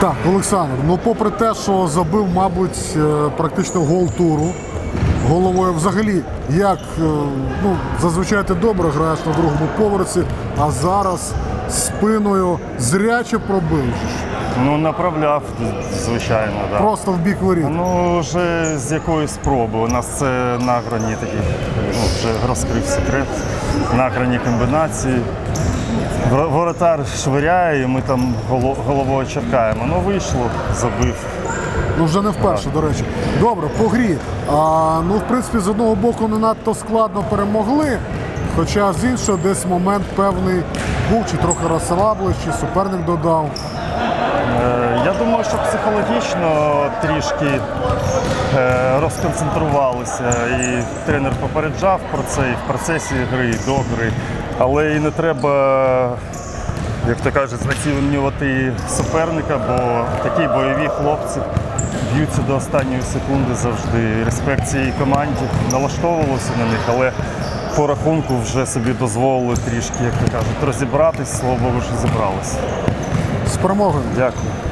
Так, Олександр, ну попри те, що забив, мабуть, е, практично гол туру головою, взагалі, як е, ну, зазвичай ти добре граєш на другому поверсі, а зараз спиною зряче пробив. Ну, направляв, звичайно, да. Просто в бік воріт. Ну, вже з якоїсь спроби. У нас це на грані такі, ну, вже розкрив секрет. На грані комбінації. Вор- Воротар швиряє, і ми там головою чекаємо. Ну, вийшло, забив. Ну вже не вперше, до речі. Добре, по грі. А, ну, в принципі, з одного боку не надто складно перемогли. Хоча з іншого десь момент певний був, чи трохи розслабили, чи суперник додав. Е, Я думаю, що психологічно трішки е, розконцентрувалися, і тренер попереджав про це і в процесі гри, і до гри. Але і не треба, як то кажуть, знецінювати суперника, бо такі бойові хлопці б'ються до останньої секунди завжди. Респект цієї команді налаштовувалося на них, але по рахунку вже собі дозволили трішки, як то кажуть, розібратись, слава Богу, що зібралися. З перемогою. Дякую.